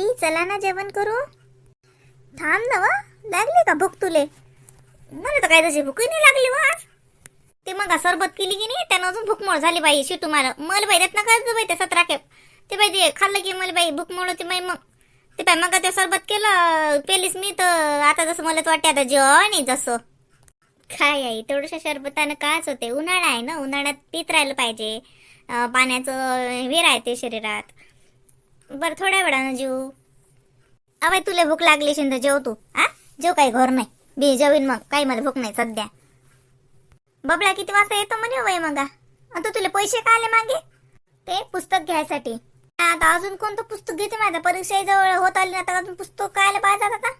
आई चला ना जेवण करू. थांब ना वा लागली का भूक तुले? मला तर काय तशी भूकही नाही लागली वा ते मग सरबत केली की नाही त्यानं अजून भूकमोळ झाली बाई शिटू मला मला बाई त्यात काय बाई त्या सतरा खेप? ते बाई ते खाल्लं की मला बाई भूकमोळ होती बाई मग. ते बाई मग ते सरबत केलं पेलीस मी तर आता जसं मला वाटते आता जेवण जसं. काय आहे थोडशा शरबतानं काच होते. उन्हाळा आहे ना उन्हाळ्यात पित राहिलं पाहिजे. पाण्याचं विर आहे ते शरीरात. बरं थोड्या वेळानं जेऊ. अवाय तुला भूक लागली असेल तर जेव तू आ जेव काही घर नाही. बी जेवीन मग. काही मला भूक नाही सध्या. बबला किती वाजता येतो म्हणे वय मग? आता तुला पैसे का आले मागे? ते पुस्तक घ्यायसाठी. आता अजून कोणतं पुस्तक घेते माझ्या? परीक्षेजवळ होत आली ना तर अजून पुस्तक काय पाहिजे आता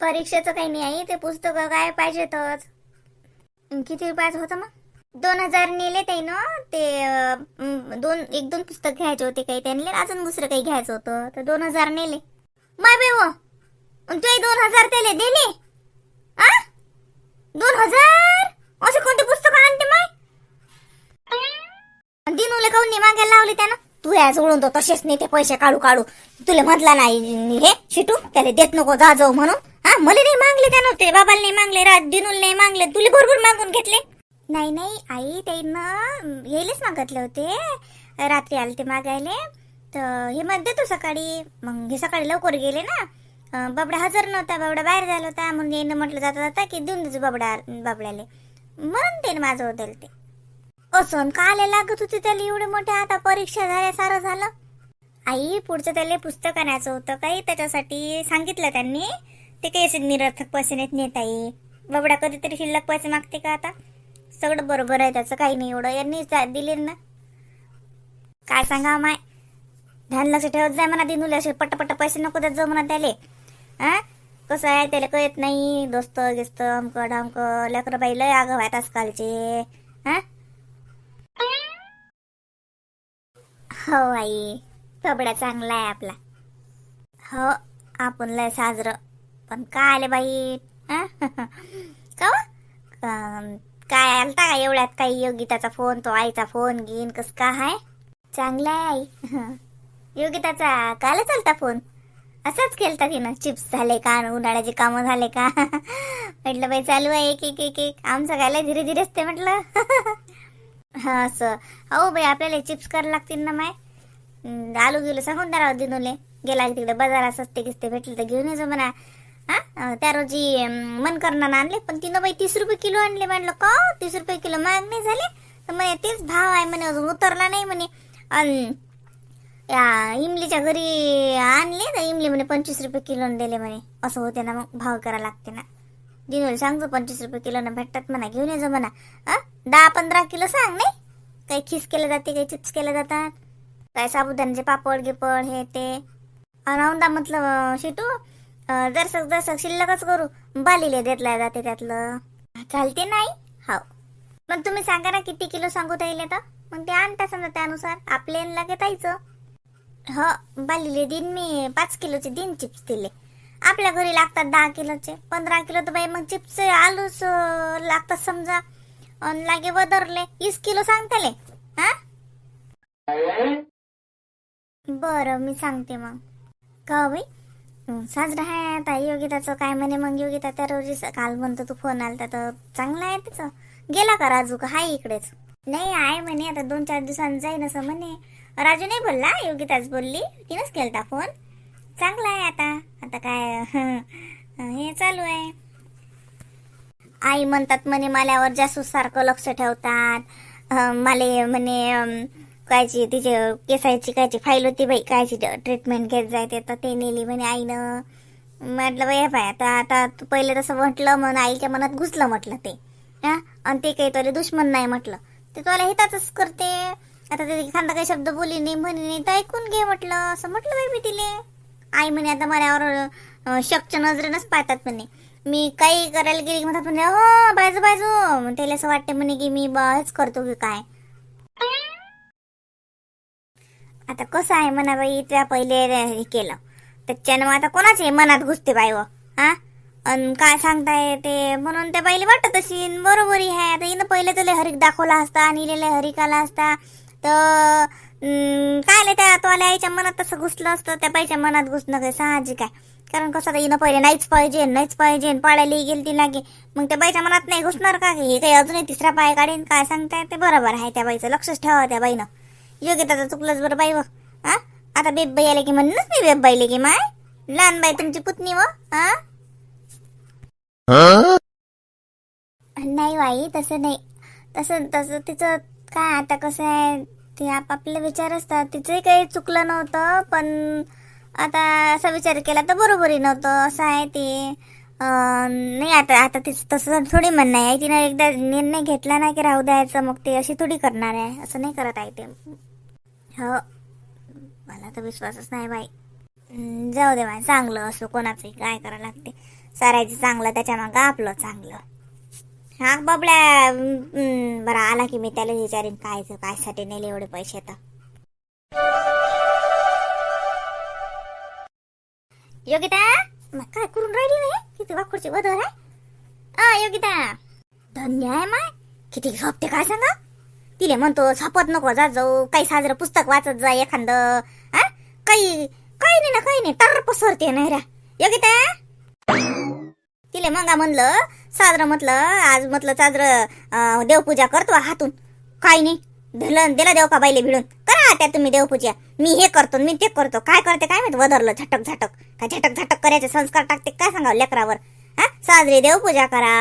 परीक्षेचं काही नाही आहे ते पुस्तक काय पाहिजेतच. किती रुपयाचं होतं मग? दोन हजार नेले ते ना ते दोन एक दोन पुस्तक घ्यायचे होते काही त्यांनी अजून दुसरं काही घ्यायचं होतं. तर दोन हजार नेले. माय बाई तुझे ते दोन हजार त्याले दिले. आ दोन हजार? असे कोणते पुस्तक आणते माय? दिनूले काऊन नाही मागायला लावले त्यानं? तू या जोडून तो तसेच नाही ते पैसे काढू काढू. तुला म्हटला नाही हे शिटू त्याला देत नको जा जाऊ म्हणून. हा मला नाही मागले त्यानं ते बाबाला नाही मागले रात दिनूला नाही मागले तुला भरपूर मागून घेतले. नाही नाही आई त्यानं येईलच मागितले होते. रात्री आले ते मागायले. तर हे म्हणते देतो सकाळी मग हे सकाळी लवकर गेले ना. बाबडा हजर नव्हता बाबडा बाहेर झाला होता. म्हणून येणं म्हटलं जाता जाता की देऊन देजो बाबडा बाबड्याले. म्हणून ते माझं होतं ते. असं काले लागत होते त्याला एवढे मोठे? आता परीक्षा झाल्या सारं झालं. आई पुढचं त्याला पुस्तक आणायचं होतं काही त्याच्यासाठी सांगितलं त्यांनी. ते काही निरर्थक पैसे नेत नेत आई बाबडा कधीतरी शिल्लक पैसे मागते का आता? सगळं बरोबर आहे त्याचं काही नाही एवढं. यांनी दिले ना. काय सांगा माय? ध्यान लक्ष ठेवत जाय म्हणा दिनूले असे पट्ट पट्ट पैसे नको देत जाऊ म्हणा त्याले. हा? कसं आहे त्याला कळत नाही. दोस्त गिस्त अमक ढामक लेकर बाई लय आगाव आहेत आजकालचे. हा? हो आई कपडा चांगला आहे आपला. हो आपण लय साजरं. पण काय आले बाई? हा? का काय आलता का एवढ्यात काही योगिताचा फोन तो आईचा फोन घेईन कस का हाय चांगला आहे आई. योगिताचा काल चालता फोन. असाच केलता तिनं. चिप्स झाले का? उन्हाळ्याचे कामं झाले का? म्हटलं बाई चालू आहे एक एक एक एक. आमचं काय धीरे धीरे असते म्हटलं. हा असं. हो बाई आपल्याला चिप्स करायला लागतील ना माय? आलू गेलो सांगून द्या राव गेला तिकडे बाजारात सस्ते किस्ते भेटले तर घेऊन येतो म्हणा. हा? त्या रोजी मन करणार आणले पण तिनं बाई तीस रुपये किलो आणले. म्हणलं का? तीस रुपये किलो महाग नाही झाले? तर म्हणे तेच भाव आहे. म्हणे अजून उतरला नाही. म्हणे अन इमलीच्या घरी आणले. तर इमली म्हणे पंचवीस रुपये किलो दिले. म्हणे असं होते ना मग भाव करा लागते ना. दिनूला सांगतो पंचवीस रुपये किलो ना भेटतात म्हणा घेऊन यायचं म्हणा. दहा पंधरा किलो सांग नाही. काही खिस केले जाते काही चिप्स केले जातात. काय साबुदाण्याचे पापड गिपड हे ते. अनावंदा म्हटलं शिटू. दर्शक दर्शक शिल्लकच करू. बालीले देतला जाते त्यातलं. चालते नाही? हो मग तुम्ही सांगा ना किती किलो सांगू राहिले तर. मग ते आणता समजा त्यानुसार. आपले लगेच यायचं हो बालीले दिन मी. पाच किलोचे दिन चिप्स दिले आपल्या घरी लागतात दहा किलोचे. पंधरा किलो तर बाई मग चिप्स आलूच लागतात समजा. लागे वदरले. वीस किलो सांगताले. हा? बरं मी सांगते मग. का हो बाई? साजरा आहे आता योगिताचं काय म्हणे मग योगिता त्या रोजी काल म्हणतो तू फोन आला तर चांगला आहे त्याचं गेला का राजू का? हाय इकडेच. नाही आहे म्हणे आता दोन चार दिवसांनी जाईन असं म्हणे. राजू नाही बोलला? योगिताच बोलली. तिनंच केलता फोन चांगला आहे आता. आता काय हे. चालू आहे. आई म्हणतात म्हणे माल्यावर जासूस सारखं लक्ष ठेवतात. मला माले म्हणे कायची तिचे केसायची कायची फाईल होती बाई कायची ट्रीटमेंट घेत जाय ते तर ते नेली म्हणे आईनं. म्हटलं बाई हे पाय आता आता तू पहिले तसं म्हटलं म्हणून आईच्या मनात घुसलं म्हटलं ते. हा? आणि ते काही तुला दुश्मन नाही म्हटलं. ते तुला हितातच करते. आता ते एखादा काही शब्द बोली नाही म्हणे नाही तर ऐकून घे म्हटलं. असं म्हटलं बाई मी तिले. आई म्हणे आता माझ्यावर शकच्या नजरेनंच पाहतात म्हणे. मी काही करायला गेली म्हणतात म्हणे हो बाजू बाजू. त्याला असं वाटते म्हणे की मी बा हेच करतो की काय? आता कसं आहे म्हणा बाई त्या पहिले हे केलं. त्याच्यानं मग आता कोणाच आहे मनात घुसते बाई व हा? अन काय सांगताय ते? म्हणून त्या बाईला वाटत अशी बरोबरही आहे. आता हिनं पहिले तुला हरिक दाखवला असता आणि हिला हरिक आला असता. तर काय आलं त्या तोल्या आईच्या मनात तसं घुसलं असतं त्या बाईच्या मनात घुसणं काय साहजिक आहे. कारण कसं आता हिनं पहिले नाहीच पाहिजे नाहीच पाहिजे पाळायला गेली ती लागे मग त्या बाईच्या मनात नाही घुसणार का? हे काही अजूनही तिसरा पाय काढीन काय सांगताय ते? बरोबर आहे त्या बाईचं. लक्षच ठेवा त्या बाईनं. योग्यता चुकलंच बरं बाई व. हा? आता बेब बाई आले की म्हणूनच मी बेब बाईले की माय. लहान बाई तुमची पुतणी व. हा? नाही बाई तसं नाही. तसं तसं तिचं काय आता कसं आहे ते आपापले विचार असतात. तिचंही काही चुकलं नव्हतं पण आता असा विचार केला तर बरोबरही नव्हतं. असं आहे ते. नाही आता आता तिचं तसं थोडी म्हणणं आहे. तिनं एकदा निर्णय घेतला नाही की राहू द्यायचं मग ते अशी थोडी करणार आहे. असं नाही करत आहे ते. हो. मला तर विश्वासच नाही बाई. जाऊ दे बाई चांगलं असो कोणाचंही काय करावं लागते. सरायचं चांगलं त्याच्या मागं आपलं चांगलं. हा बाबड्या बरं आला की मी त्याला विचारीन काय काय साठी नेले एवढे पैसे तर. योगिता मग काय करून राहिली नाही किती वाखुडची बदल आहे? योगिता धन्य आहे माय. किती झोपते काय सांगा? तिले म्हणतो झोपत नको जा जाऊ. काही साजरं पुस्तक वाचत जा एखादं हा? काही काही नाही ना काही नाही. टर पसरते नाही रा. योगिता? तिले मंगा म्हणलं साजरं म्हटलं आज म्हटलं साजरं देवपूजा करतो हातून. काही नाही. दिलं दिला देव का बाईले भिडून. करा त्या तुम्ही देवपूजा. मी हे करतो मी ते करतो. काय करते काय माहिती? वदरलं झटक झटक. काय झटक झटक करायचे संस्कार टाकते? काय सांगावं लेकरावर? हा साजरी देवपूजा करा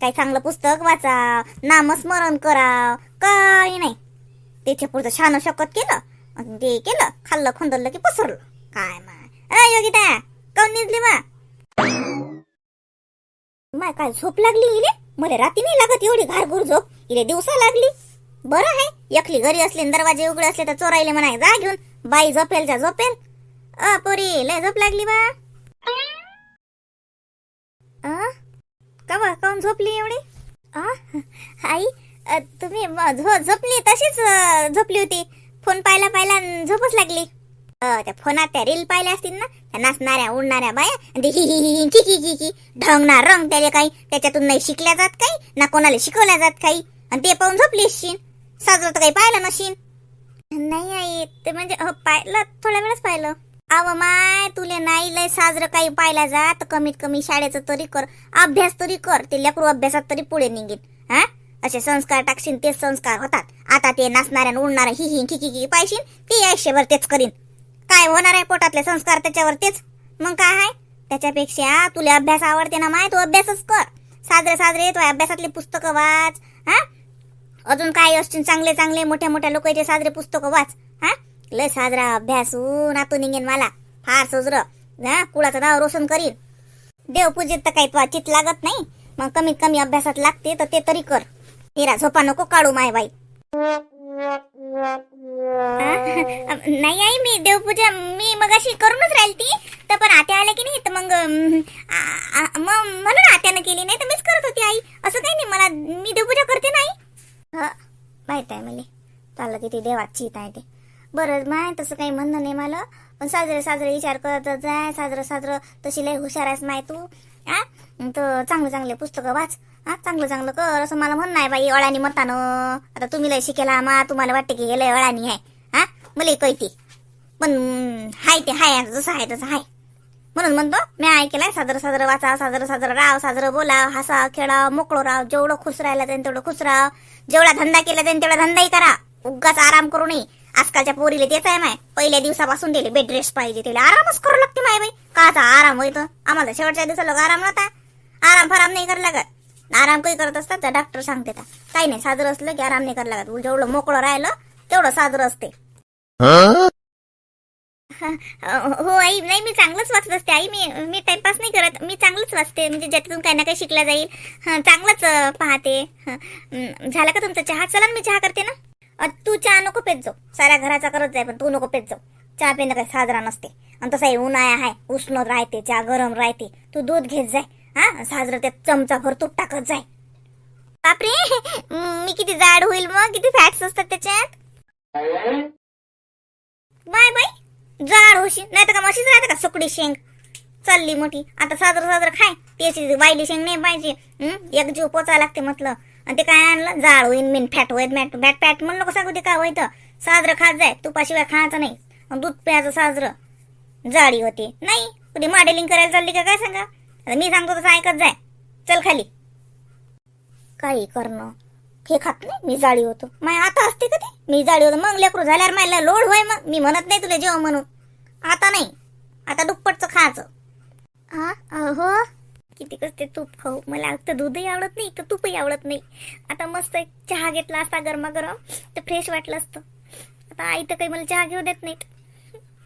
काही चांगलं पुस्तक वाचा नामस्मरण करा काही नाही. त्याच्या पुढचं छान शकत केलं ते केलं खाल्लं खुंदरलं की पसरलं. काय माय अ योगिता काऊन निजली मा? माय काय झोप लागली इले? मला रात्री नाही लागत एवढी घारघूर झोप. इले दिवसा लागली. बरं आहे एकली घरी असले दरवाजे उघडे असले तर चोरायले म्हणा जा घेऊन. बाई झोपेल जा झोपेल. अ पोरी लय झोप लागली बा. अ कवा? काऊन झोपली एवढी? आ? आई अ, तुम्ही म- झो झोपली तशीच अ, झोपली होती. फोन पाहिला पाहिला न झोपच लागली. अ, त्या फोनात त्या रील पाहिल्या असतील ना त्या नाचणाऱ्या उडणाऱ्या बाया आणि ते हि हि हि हि, की की की की ढंगना रंग त्याले काही त्याच्यातून नाही शिकल्या जात काही ना कोणाला शिकवल्या जात काही आणि ते पाहून झोपली असशील. साजरं तर काही पाहिलं नशीन नाही आई ते म्हणजे अ, पाहिलं थोड्या वेळच पाहिलं. अव माय तुले नाही लय साजरं काही पाहिला जात. कमीत कमी शाळेचं तरी कर. अभ्यास तरी कर. ते लेकरू अभ्यासात तरी पुढे निघेल. हा? असे संस्कार टाकशील तेच संस्कार होतात. आता ते नाचणाऱ्या उडणाऱ्या ही हि खिकी पाहिशील ते आयुष्यभर तेच करीन. काय होणार आहे पोटातले संस्कार त्याच्यावर तेच? मग काय आहे? त्याच्यापेक्षा तुला अभ्यास आवडते ना माय तू अभ्यासच कर. साजरे साजरे तो अभ्यासातले पुस्तकं वाच. हा? अजून काय असतील चांगले चांगले मोठ्या मोठ्या लोकांचे साजरे पुस्तकं वाच. लय साजरा अभ्यास नातू निघेन मला. फार सोजर. हा कुळाचं नाव रोशन करीन. देवपूजेत तर काही तुला चित लागत नाही. मग कमीत कमी अभ्यासात लागते तर ते तरी कर. हिरा झोपा नको काढू माय बाई. नाही आई मी देवपूजा मी मग अशी करूनच राहील ती. तर पण आत्या आल्या की नाही तर मग मग म्हणून आत्यानं केली नाही तर मीच करत होती आई. असं काही नाही मला मी देवपूजा करते नाही माहीत आहे मला चाललं किती देवाची चित आहे ते. बरं माय तसं काही म्हणणं नाही मला. पण साजरे साजरे विचार करत जाय. साजरं साजरं तशी लय हुशार आहेस माय तू. हा? तर चांगले चांगले पुस्तकं वाच. हा? चांगलं चांगलं कर. असं मला म्हणणं आहे बाई अळानी मतानं. आता तुम्ही लय शिकेला मा तुम्हाला वाटते की हे लय अळानी आहे. हा? मला कळते. पण हाय ते हाय जसं आहे तसं हाय. म्हणून म्हणतो मी ऐकलंय साजरं साजरं वाचा साजरं साजरं राव साजरं बोला हसा खेळा मोकळो राव जेवढं खुश राहिला त्याने तेवढं खुश राव जेवढा धंदा केला त्याने तेवढा धंदाही करा. उगाच आराम करू नये. आजकालच्या पोरीले तेच आहे माय. पहिल्या दिवसापासून दिले बेड रेस्ट पाहिजे तिला. आरामच करू लागते माय बाई. काचा आराम होईत? आम्हाला शेवटच्या दिवसाला आराम नव्हता. आराम फराम नाही करायला लागत. आराम काही करत असतात तर डॉक्टर सांगते काही नाही साजरं असलं की आराम नाही करायला लागत. जेवढं मोकळं राहिलं तेवढं साजरं असते. हो आई नाही मी चांगलंच वाचत असते. आई मी मी टाइमपास नाही करत. मी चांगलंच वाचते. म्हणजे ज्यातून काही ना काही शिकला जाईल. चांगलंच पाहते. झालं का तुमचा चहा? चला ना मी चहा करते ना. तू चहा नको पेत जाऊ. साऱ्या घराचा करत जाय पण तू नको पेत जाऊ. चहा पिणं काही साजरा नसते. आणि तसंही उन्हाळा आहे उष्ण राहते चहा गरम राहते. तू दूध घेत जाय हा? साजरं त्यात चमचा भर तूप टाकत जाय. बापरे मी किती जाड होईल मग? किती फॅट्स असतात त्याच्यात? बाय बाय जाड होशील. नाही तर का मशीच राहते का सुकडी शेंग? चालली मोठी. आता साजरं साजरं खाय. त्याची वायली शेंग नाही पाहिजे. एक जीव पोचा लागते म्हटलं. आणि ते काय आणलं? जाळ होईन मीन फॅट होईन मॅट बॅट फॅट म्हणलं कसं सांगू ते काय होईत? साजरं खात जाय तुपाशिवाय खायचं नाही. दूध प्यायचं साजरं. जाळी होती. नाही कुठे मॉडेलिंग करायला चालली का? काय सांगा? आता मी सांगतो तसं ऐकत जाय. चल खाली. काही करणं. हे खात नाही मी जाळी होतो. माय आता असते का ते? मी जाळी होतो. मग लेकरू झाल्यावर मला लोड होय मग? मी म्हणत नाही तुला जेव्हा म्हणून. आता नाही. आता दुप्पटचं खायचं. हा हो किती कसते तूप खाऊ. मला तर दूधही आवडत नाही तर तूपही आवडत नाही. आता मस्त एक चहा घेतला असता गरमागरम तर फ्रेश वाटलं असतं. आता आई तर काही मला चहा घेऊ देत नाहीत.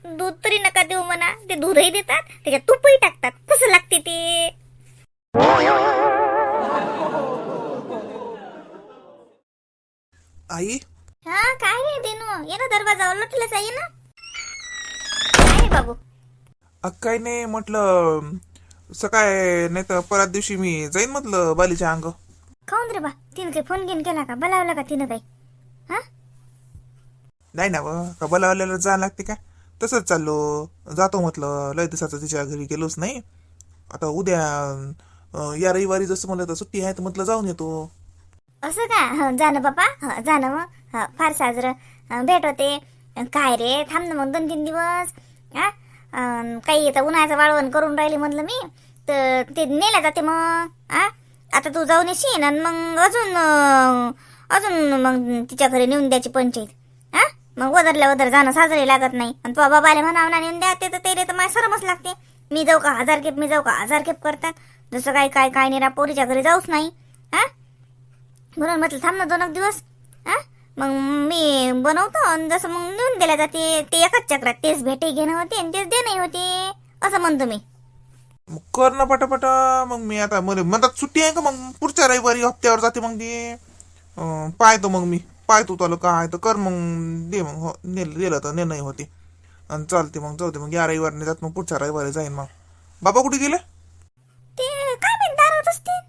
दूध तरी नका देऊ म्हणा. ते दूधही देतात त्याच्यात तूपही टाकतात. कसं लागते ते? आई? हा काय रे देनू? ये ना दरवाजा उलटलाच आहे ना. काय रे बाबू? अ, काही नाही म्हटलं सकाळ नाही तर परत दिवशी मी जाईन म्हटलं बालीच्या अंग. खाऊन रे बा. तिने काही फोन घेऊन केला का? बोलावला का तिनं काही? हा? नाही ना का बोलावल्याला जायला लागते का? तसंच चाललो. जातो म्हटलं. लय दिवसाचं तिच्या घरी गेलोच नाही. आता उद्या अ, या रविवारी जसं म्हणलं तर सुट्टी आहे तर म्हटलं जाऊन येतो. असं का? हं, जा ना बापा. हं, जा ना मग. हं, फार साजरं. भेट होते. अं, काय रे? थांब ना मग. दोन तीन दिवस. हा? काही आता उन्हाळ्याचं वाळवण करून राहिली म्हणलं मी तर ते नेल्या जाते मग आ? आता तू जाऊन येशील आणि मग अजून अजून मग तिच्या घरी नेऊन द्यायची पंचायत हा मग वदरल्या वदर जाणं साजरे लागत नाही. आणि तो बाबाले म्हणावं ना नेऊन द्या ते तर ते तर माझ्या सरमच लागते. मी जाऊ का हजार खेप मी जाऊ का हजार खेप करतात. जसं काय काय काय निरा पोरीच्या घरी जाऊच नाही हा म्हणून म्हटलं थांब ना दोन एक दिवस हा मग मी बनवतो आणि जसं मग नेऊन दिल्या जाते ते एकाच चक्रात तेच भेटे घेणं होते आणि तेच देणं होते असं म्हणतो मी. मग कर ना पटापट. मग मी आता मला म्हणतात सुट्टी आहे का? मग पुढच्या रविवारी हप्त्यावर जाते मग ते. अं, पाहतो मग मी. पाहतो तुला काय तर कर मग दे मग. हो नेलं दिलं तर निर्णय होते. आणि चालते मग जाऊ दे मग. या रविवारी जात मग पुढच्या रविवारी जाईन मग. बाबा कुठे गेले ते काय मी दारात असते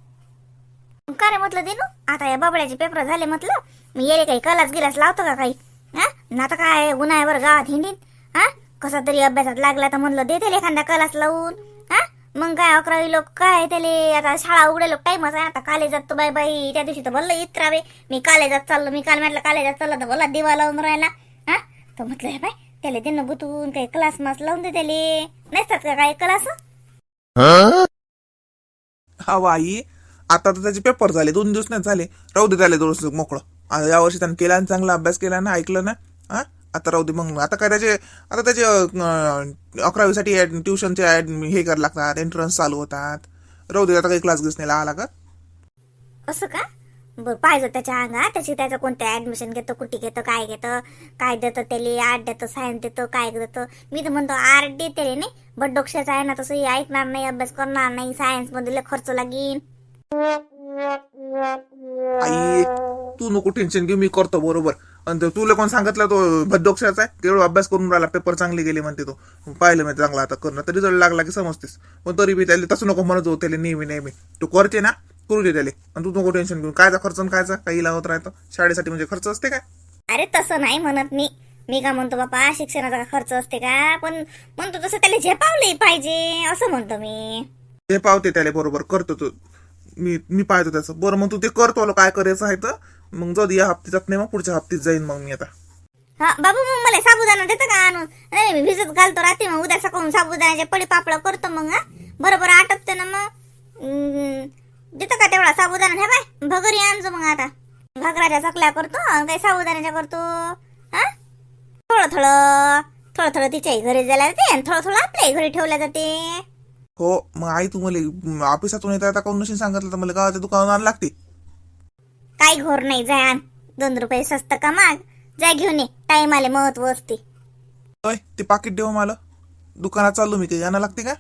का रे म्हटलं देनू? आता या बाबड्याचे पेपर झाले म्हटलं मी येले काही कलाच गिलास लावतो का काही? हा? ना आता काय उन्हाळ्यावर गावात हिंडीन. हा? कसा तरी अभ्यासात लागला तर म्हणलं देते एखादा कलास लावून. हा? मग काय अकरावी लोक काय त्याले? आता शाळा उघडे लोक टाइमच आहे. आता कॉलेजात तर बाय बाई त्या दिवशी तर भल्लं इतरावे. मी कॉलेजात चाललो मी काल म्हटलं कॉलेजात चाललो तर भला दिवा लावून राहिला. हा? तर म्हटलं हे बाय त्याला देणं गुतून काही क्लास मास लावून दे त्याले. नसतात का काही क्लास हा? आई आता तर त्याचे पेपर झाले दोन दिवस नाही झाले. राहू दे झाले दोन मोकळं. आता यावर्षी त्यानं केला आणि चांगला अभ्यास केला ना ऐकलं ना. हा आता राहू दे मग. आता काय त्याचे आता त्याचे अकरावीसाठी ट्युशनचे हे करायला लागतात एंट्रन्स चालू होतात. राहू दे आता काही क्लास घेस नाही आला का असं का? बरं पाहिजे त्याच्या अंगात. त्याची त्याचं कोणतं ऍडमिशन घेतं कुठे घेतं काय घेतं काय देतं त्याला आर्ट देतं सायन्स देतं काय देतं. मी तर म्हणतो आर्ट देते नाही. बट डोक्याचं आहे ना तसं ऐकणार नाही अभ्यास करणार नाही सायन्स खर्च लागेल आई तू नको टेन्शन घेऊ मी करतो बरोबर. आणि तुला कोण सांगितलं तो भद्दोक्षाचा आहे? तेवढं अभ्यास करून राहिला पेपर चांगले गेले म्हणते तो. पाहिलं मी चांगला आता करणं. तर रिझल्ट लागला की समजतेस. पण तरी बी त्याला तसं नको म्हणत होत त्याला नेहमी नेहमी. तू करते ना करू दे त्याला. आणि तू नको टेन्शन घेऊ. कायचा खर्च कायचा? काही लावत राहतो. शाळेसाठी म्हणजे खर्च असते काय? अरे तसं नाही म्हणत मी. मी का म्हणतो बापा शिक्षणाचा खर्च असते का? पण म्हणतो तसं त्याला झेपावलंही पाहिजे असं म्हणतो मी. ते पावते त्याला बरोबर. करतो तू. मी मी पाहतो त्याचं. बरं मग तू ते करतो आलो काय करायचं आहे तर. मग जाऊ दे या हप्त्यात नाही मग पुढच्या हप्त्यात जाईन मग मी आता. हा बाबू मग मला साबुदाणा देतं का आणून? नाही मी भिजत घालतो रात्री मग उद्या सकाळून साबुदाण्याचे पडी पापड करतो मग हा. बरोबर आटपते ना मग. हम्म, देतं का तेवढा साबुदाणा? हे बाय भगरी आणजो मग आता. घागराच्या चकल्या करतो आणि काही साबुदाण्याच्या करतो हा. थोडं थोडं थोडं थोडं तिच्याही घरी जायला जाते आणि थोडं थोडं आपल्याही घरी ठेवल्या जाते. हो मग आई तू मला ऑफिसातून येता आता कोण नशीन सांगितलं? तर मला गावाच्या दुकानावर लागते. काही घोर नाही जाय आण. दोन रुपये स्वस्त का माग? जाय घेऊन ये. टाइम आले महत्त्व असते. अय ते पाकिट देऊ मला. दुकानात चाललो मी काही लागते का?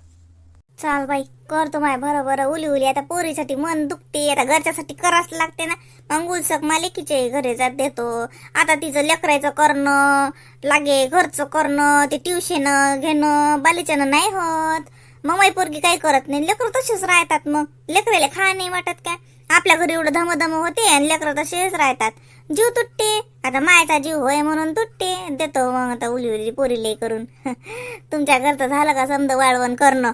चाल बाई करतो माय बरोबर. उली उली आता पोरीसाठी मन दुखते. आता घरच्यासाठी करावंच लागते ना. मग उलसक मालिकीचे घरी जात देतो. आता तिचं लेकरायचं करणं लागे घरचं करणं ते ट्युशन घेणं बालीच्यानं नाही होत. मग माई पोरगी काही करत नाही. लेकरं तसेच राहतात मग. लेकराला खा नाही वाटत काय आपल्या घरी एवढं धमधम होते आणि लेकरं तसेच राहतात. जीव तुटते. आता मायचा जीव होय म्हणून तुटते. देतो मग आता उली उली पोरीले करून. तुमच्या घरचं झालं का समज वाळवण करणं?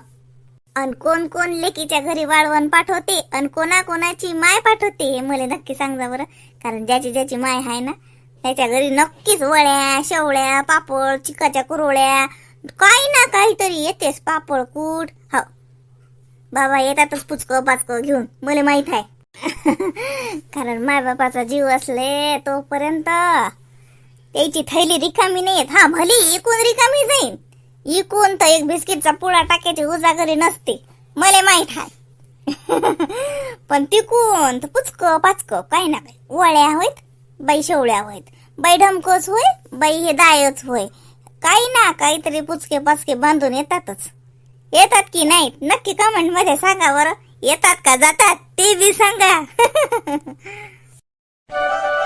अन कोण कोण लेकीच्या घरी वाळवण पाठवते अन कोणा कोणाची माय पाठवते हे मला नक्की सांगा बरं. कारण ज्याची ज्याची माय आहे ना त्याच्या घरी नक्कीच वड्या शेवळ्या पापड चिकाच्या कुरवळ्या काही ना काहीतरी येतेस पापड कूट. हो. बाबा येतातच पुचकं पाचकं घेऊन. मला माहीत आहे. कारण मायबापाचा जीव असले तोपर्यंत त्याची थैली रिकामी नाही हा भली इकून रिकामी जाईन. इकून तर एक बिस्किटचा पुडा टाक्याची उजागरी नसते. मला माहीत आहे. पण तिकून तर पुचक पाचक काही ना काही. वळ्या होईत बाई शेवळ्या होईत. बाई ढमकोच होय बाई हे दायच होय काही ना काहीतरी पुचके पाचके बांधून येतातच. येतात की नाहीत नक्की कमेंटमध्ये सांगा बरं. येतात का जातात? ते बी सांगा.